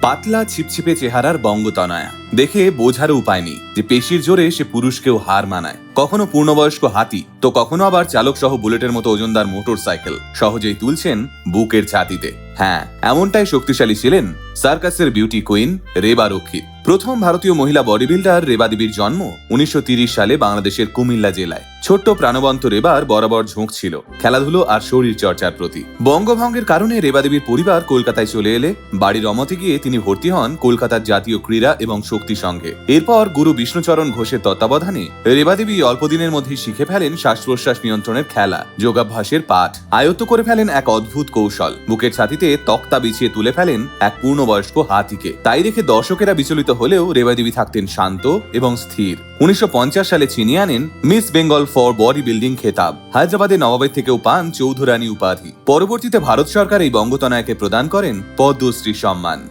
পাতলা ছিপছিপে চেহারার বঙ্গতনয়া। দেখে বোঝার উপায় নেই যে পেশির জোরে সে পুরুষকেও হার মানায়। কখনো পূর্ণবয়স্ক হাতি, তো কখনো আবার চালক সহ বুলেটের মতো ওজনদার মোটর সাইকেল সহজেই তুলছেন বুকের ছাতিতে। হ্যাঁ এমনটাই শক্তিশালী ছিলেন সার্কাসের বিউটি কুইন রেবা রক্ষিত প্রথম ভারতীয় মহিলা বডি বিল্ডার রেবা দেবীর জন্ম উনিশশো সালে বাংলাদেশের কুমিল্লা জেলায়। ছোট্ট প্রাণবন্ত রেবার বরাবর ঝোঁক ছিল, খেলাধুলো আর শরীর চর্চার প্রতি। বঙ্গভঙ্গের কারণে রেবা দেবীর পরিবার কলকাতায় চলে এলে বাড়ির অমতে গিয়ে তিনি ভর্তি হন কলকাতার জাতীয় ক্রীড়া এবং শক্তি সংঘে। এরপর গুরু বিষ্ণুচরণ ঘোষের তত্ত্বাবধানে রেবা দেবী অল্প দিনের মধ্যেই শিখে ফেলেন শ্বাস প্রশ্বাস নিয়ন্ত্রণের খেলা, যোগাভ্যাসের পাঠ, আয়ত্ত করে ফেলেন এক অদ্ভুত কৌশল। বুকের ছাতিতে তক্তা বিছিয়ে তুলে ফেলেন এক পূর্ণবয়স্ক হাতিকে। তাই দেখে দর্শকেরা বিচলিত হলেও রেবা দেবী থাকতেন শান্ত এবং স্থির। উনিশশো পঞ্চাশ সালে ছিনিয়ে আনেন miss Bengal for body building খেতাব। হায়দ্রাবাদে নবাবের থেকেও পান চৌধুরানী উপাধি। পরবর্তীতে ভারত সরকার এই বঙ্গতনায়কে প্রদান করেন পদ্মশ্রী সম্মান।